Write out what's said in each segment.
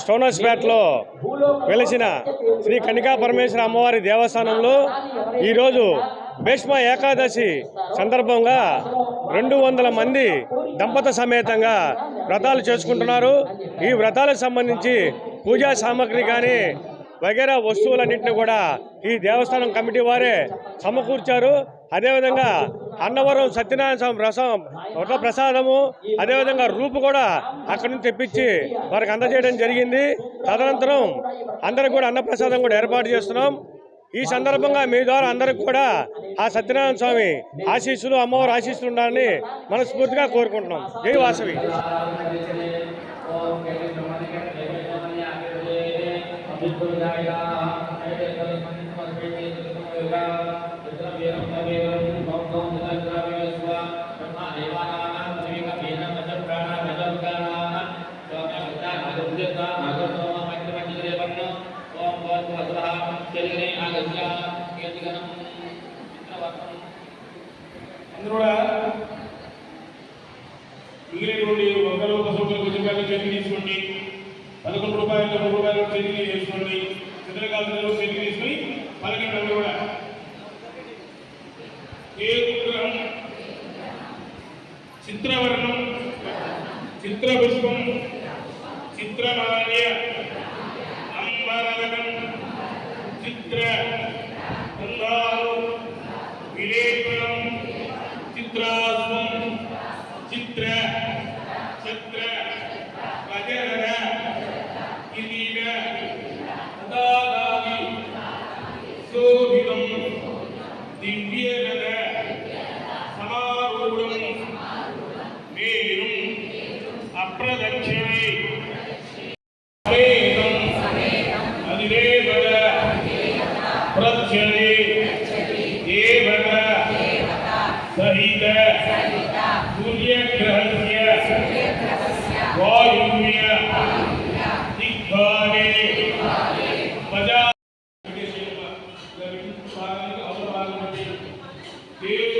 స్టోనస్పేటలో వెలిసిన శ్రీ కనికా పరమేశ్వర అమ్మవారి దేవస్థానంలో ఈరోజు భీష్మ ఏకాదశి సందర్భంగా రెండు వందల మంది దంపత సమేతంగా వ్రతాలు చేసుకుంటున్నారు. ఈ వ్రతాలకు సంబంధించి పూజా సామాగ్రి కానీ వగేరా వస్తువులన్నింటినీ కూడా ఈ దేవస్థానం కమిటీ వారే సమకూర్చారు. అదేవిధంగా అన్నవరం సత్యనారాయణ స్వామి రసం ఒక ప్రసాదము అదేవిధంగా రూపు కూడా అక్కడి నుంచి తెప్పించి వారికి అందజేయడం జరిగింది. తదనంతరం అందరికి కూడా అన్నప్రసాదం కూడా ఏర్పాటు చేస్తున్నాం. ఈ సందర్భంగా మీ ద్వారా అందరికి కూడా ఆ సత్యనారాయణ స్వామి ఆశీస్సులు అమ్మవారి ఆశీస్సులు ఉండాలని మనస్ఫూర్తిగా కోరుకుంటున్నాం. జై వాసవి. అందరూ కూడా మిగిలినటువంటి ఒకరు ఒక సూపర్ తీసుకోండి పదకొండు రూపాయలు మూడు రూపాయలు చేతికి చిత్రకాలు తీసుకొని పలకండి కూడా ఏ చిత్రవర్ణం చిత్రపుష్పం చిత్రమాల్య అంబరగం ಚಿತ್ರ ಕಲ್ಲಾರು ವಿಲೇಪನಂ ಚಿತ್ರಾಸ್ವಂ ಚಿತ್ರ ಛತ್ರ ಪ್ರಜನನ ಕಿರೀಟ ಸದಾದಾಗಿ ಶೋಭಿತಂ ದಿವ್ಯನದ ಸಮಾರೂಢಂ ಮೇಲಿರುಂ ಅಪ್ರದತ್ತ ఓం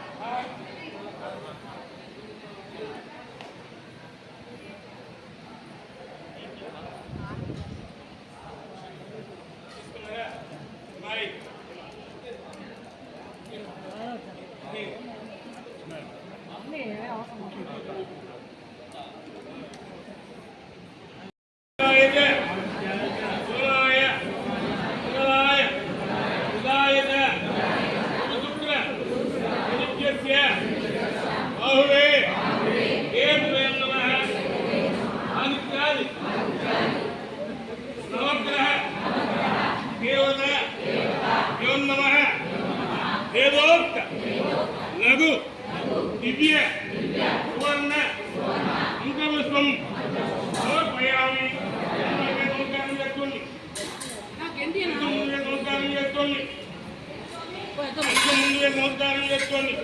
దివ్య సువర్ణ అంకపుష్పం సమర్పయామి నమస్కారం చేసుకోండి ముందుగా నమస్కారం చేసుకోండి ముందుగా నమస్కారం చేసుకోండి